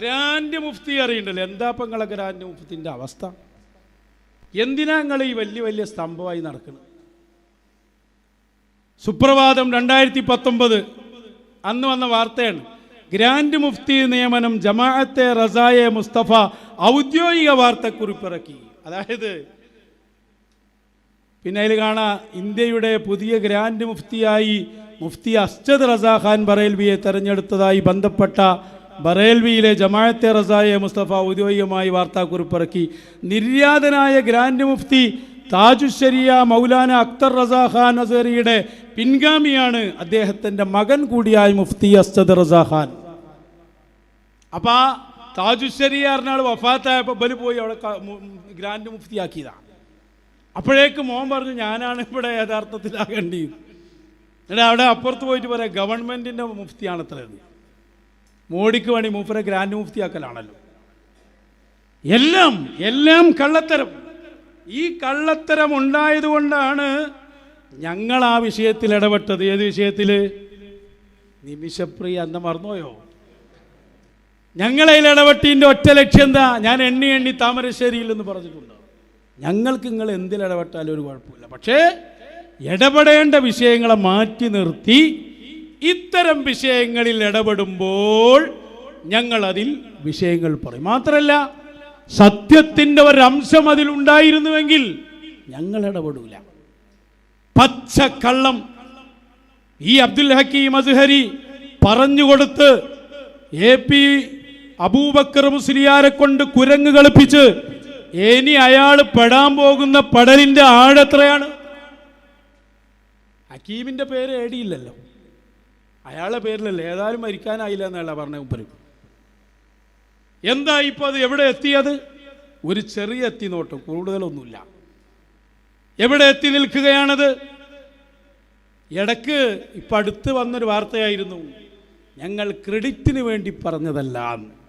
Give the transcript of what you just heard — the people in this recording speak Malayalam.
ഗ്രാൻഡ് മുഫ്തി അറിയണ്ടല്ലോ. എന്താ ഇപ്പം നിങ്ങളെ ഗ്രാൻഡ് മുഫ്തിന്റെ അവസ്ഥ? എന്തിനാ നിങ്ങൾ ഈ വലിയ വലിയ സ്തംഭമായി നടക്കുന്നത് സുപ്രഭാതം രണ്ടായിരത്തി പത്തൊമ്പത് അന്ന് വന്ന വാർത്തയാണ്. ഗ്രാൻഡ് മുഫ്തി നിയമനം ജമാഅത്തെ റസായെ മുസ്തഫ ഔദ്യോഗിക വാർത്തക്കുറിപ്പിറക്കി. അതായത് പിന്നെ അതിൽ കാണാം ഇന്ത്യയുടെ പുതിയ ഗ്രാൻഡ് മുഫ്തിയായി മുഫ്തി അസ്ജദ് റസാഖാൻ ബറേൽവിയെ തെരഞ്ഞെടുത്തതായി ബന്ധപ്പെട്ട ബറേൽവിയിലെ ജമാഅത്തെ റസായെ മുസ്തഫ ഔദ്യോഗികമായി വാർത്താക്കുറിപ്പിറക്കി. നിര്യാതനായ ഗ്രാൻഡ് മുഫ്തി താജുശരിയ മൗലാന അക്തർ റസാ ഖാൻ അസറിയുടെ പിൻഗാമിയാണ് അദ്ദേഹത്തിന്റെ മകൻ കൂടിയായ മുഫ്തി അസ്ജദ് റസാ ഖാൻ. അപ്പം ആ താജുശരിയ അറിഞ്ഞാൾ വഫാത്തായപ്പോൾ ബലി പോയി അവിടെ ഗ്രാൻഡ് മുഫ്തി മുഫ്തിയാക്കിയതാണ് അപ്പോഴേക്ക് മോൻ പറഞ്ഞു ഞാനാണ് ഇവിടെ യഥാർത്ഥത്തിലാകേണ്ടി എന്നിട്ട് അവിടെ അപ്പുറത്ത് പോയിട്ട് പറയാം ഗവൺമെന്റിന്റെ മുഫ്തിയാണ് അത്രയത് മോഡിക്ക് വേണ്ടി മൂപ്പരെ ഗ്രാൻഡ് മുഫ്തിയാക്കലാണല്ലോ. എല്ലാം എല്ലാം കള്ളത്തരം. ഈ കള്ളത്തരം ഉണ്ടായതുകൊണ്ടാണ് ഞങ്ങൾ ആ വിഷയത്തിൽ ഇടപെട്ടത്. ഏത് വിഷയത്തിൽ നിമിഷപ്രിയ അന്ന് മറന്നുപോയോ? ഞങ്ങളതിൽ ഇടപെട്ടിന്റെ ഒറ്റ ലക്ഷ്യം എന്താ? ഞാൻ എണ്ണി എണ്ണി താമരശ്ശേരിയിൽ എന്ന് പറഞ്ഞിട്ടുണ്ട്. ഞങ്ങൾക്ക് നിങ്ങൾ എന്തിൽ ഇടപെട്ടാലും ഒരു കുഴപ്പമില്ല. പക്ഷേ ഇടപെടേണ്ട വിഷയങ്ങളെ മാറ്റി നിർത്തി ഇത്തരം വിഷയങ്ങളിൽ ഇടപെടുമ്പോൾ ഞങ്ങൾ അതിൽ വിഷയങ്ങൾ പറയും. മാത്രമല്ല സത്യത്തിന്റെ ഒരംശം അതിലുണ്ടായിരുന്നുവെങ്കിൽ ഞങ്ങൾ ഇടപെടൂല. പച്ചക്കള്ളം ഈ അബ്ദുൽ ഹക്കീം അസ്ഹരി പറഞ്ഞുകൊടുത്ത് എ പി അബൂബക്കർ മുസ്ലിയാരെ കൊണ്ട് കുരങ്ങ് കളിപ്പിച്ച് ഇനി അയാൾ പെടാൻ പോകുന്ന പടലിന്റെ ആഴെത്രയാണ് ഹക്കീമിന്റെ പേര് ഏടിയില്ലല്ലോ അയാളുടെ പേരിലല്ലേ? ഏതായാലും മരിക്കാനായില്ല എന്നല്ല പറഞ്ഞ ഉപ്പര് എന്താ ഇപ്പൊ അത്? എവിടെ എത്തിയത്? ഒരു ചെറിയ എത്തി നോട്ടം കൂടുതലൊന്നുമില്ല. എവിടെ എത്തി നിൽക്കുകയാണത്? ഇടയ്ക്ക് ഇപ്പം അടുത്ത് വന്നൊരു വാർത്തയായിരുന്നു. ഞങ്ങൾ ക്രെഡിറ്റിന് വേണ്ടി പറഞ്ഞതല്ല എന്ന്.